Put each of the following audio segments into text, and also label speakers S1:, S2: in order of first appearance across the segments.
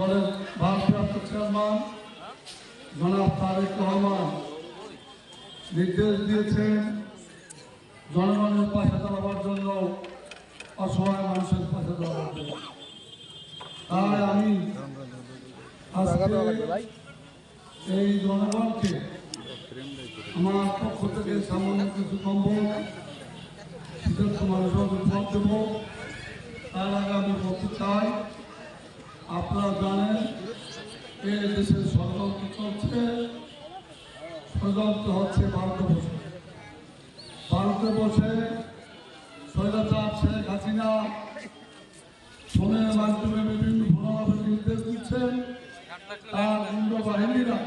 S1: দলের ভারপ্রাপ্ত চেয়ারম্যান জনাব তারেক রহমান নির্দেশ দিয়েছেন জনগণের পাশে দাঁড়াবার জন্য অসহায় মানুষের পাশে দাঁড়াবার জন্য তাই আমি এই জনগণকে আমার পক্ষ থেকে সামান্য কিছু কম্বল শীতের মানুষের দেব, তার আগে আমি বলতে চাই আপনারা জানেন, এই দেশের ষড়যন্ত্র চলছে ষড়যন্ত্র হচ্ছে ভারতে বসে। ভারতে বসে স্বৈরাচার শেখ হাসিনা ফোনের মাধ্যমে বিভিন্ন নির্দেশ দিচ্ছেন। তার বাহিনীরা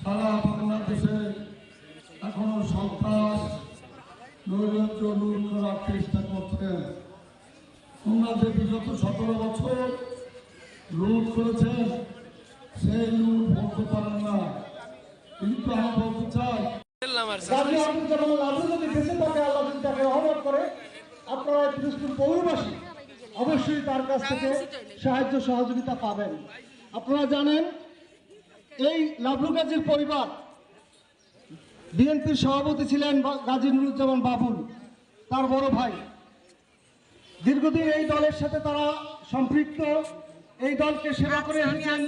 S1: সারা বাংলাদেশে এখনও সন্ত্রাস, নৈরাজ্য দূর করার চেষ্টা করছেন ওনাদের বিগত সতেরো বছর লুট করেছেন সেই লুট বলতে পারেন না। কিন্তু আমি বলতে চাই
S2: গাজী আবদুজ্জামান লাজু যদি বেঁচে থাকে আল্লাহ যদি তাকে রহমত করে আপনারা এই পিরোজপুর পৌরবাসী অবশ্যই তার কাছ থেকে সাহায্য সহযোগিতা পাবেন। আপনারা জানেন এই লাভলু গাজীর পরিবার বিএনপির সভাপতি ছিলেন গাজী নুরুজ্জামান বাবুল তার বড় ভাই। দীর্ঘদিন এই দলের সাথে তারা সম্পৃক্ত। এই দলকে সেবা করে এসেছেন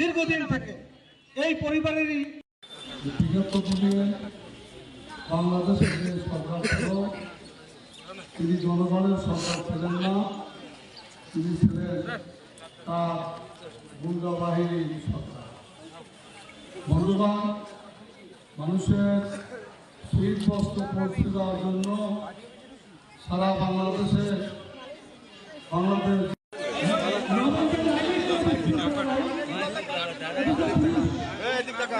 S2: দীর্ঘদিন থেকে। এই পরিবারেরই
S1: যে বাংলাদেশের যে সরকার ছিল তিনি জনগণের সরকার ছিলেন না তিনি ছিলেন তার গুন্ডা বাহিনীর সরকার। বন্ধুবান মানুষের শীত বস্ত্র পৌঁছে দেওয়ার জন্য সারা বাংলাদেশে বাংলাদেশ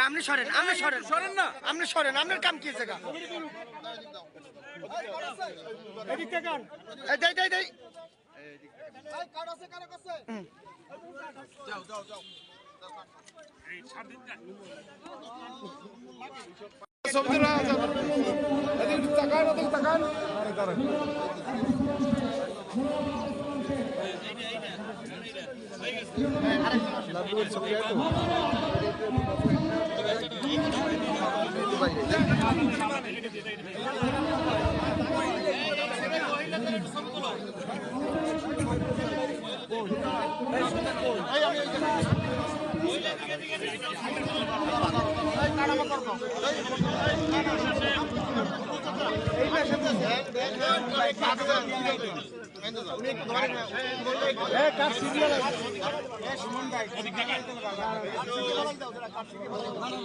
S2: আপনি সরেন আপনি সরেন। সরেন না আপনি সরেন আপনার কাম কি জায়গা? দেই দেই দেই।
S3: নেই না
S4: জমিটা ছবি ওই মামা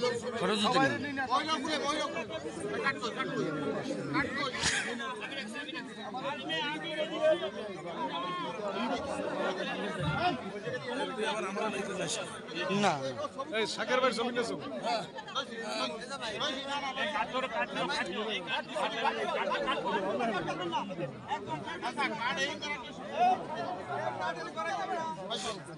S4: তুমি এখান থেকে এই আমি যা- এই এখান নিয়ে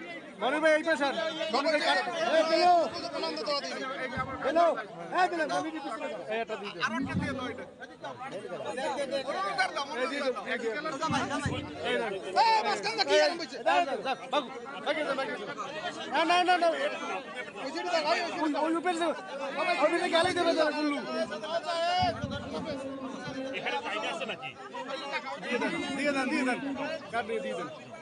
S4: মনে ভাই এই পেশার মনে ভাই এই হ্যালো এই দিলো আমি কি পিছনে এটা দিয়ে দাও আরেকটা দাও এটা দেন দিয়ে দেন। কাট দিয়ে দেন।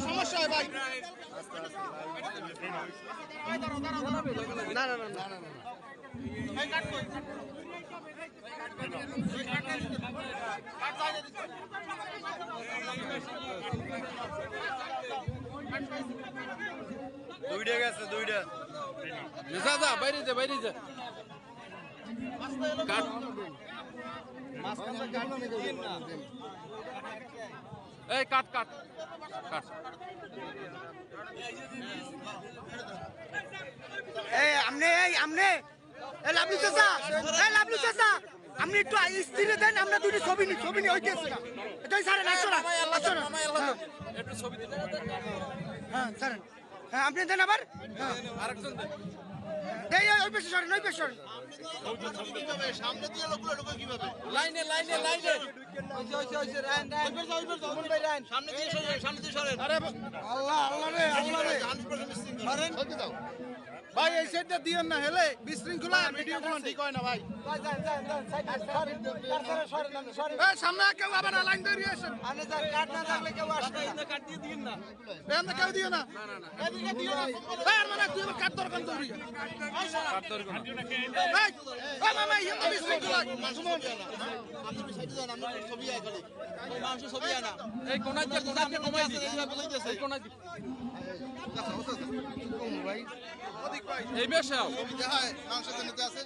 S3: সমস্যা
S4: ভাই
S5: দুইটা গেছে দুইটা।
S4: যা যা বাইরে যা বাইরে যা এই কাট কাট। কাট।
S3: এই আমনে এই আমনে। এই লাভলু চাচা এই লাভলু চাচা। আপনি একটু স্থিরে দেন আমরা দুটি ছবি নি ছবি নি ওই না। এটাই সারেন আসো না। আসো না। হ্যাঁ। হ্যাঁ সারেন। হ্যাঁ আপনি দেন আবার? হ্যাঁ। এই এই, ওই পেশে সরেন ওই পেশে সরেন।
S4: সামনে দিয়ে লোকগুলো ঢোকে কীভাবে লাইনে লাইনে লাইনে। সামনে দিয়ে সরেন সামনে দিয়ে সরেন। আরে আল্লাহ আল্লাহ রে আল্লাহ রে। সরেন। ভাই এই সাইডটা দিয়েন না হেলে বিশৃঙ্খলা ভিডিও গুলো ঠিক হয় না ভাই এই সামনে কেউ আবার লাইন ধরে আসেন বেন কেউ দিও না এদিকে দিও না আর মানে তুই আমার কাট দরকার দৌড়ি কাট দরকার এই এই মামা ইয়ে তো বিশৃঙ্খলা এই কোনায় যে কোনায় কমাই দি এই কোনায় দি এই বেশাও এই মেশাও আছে।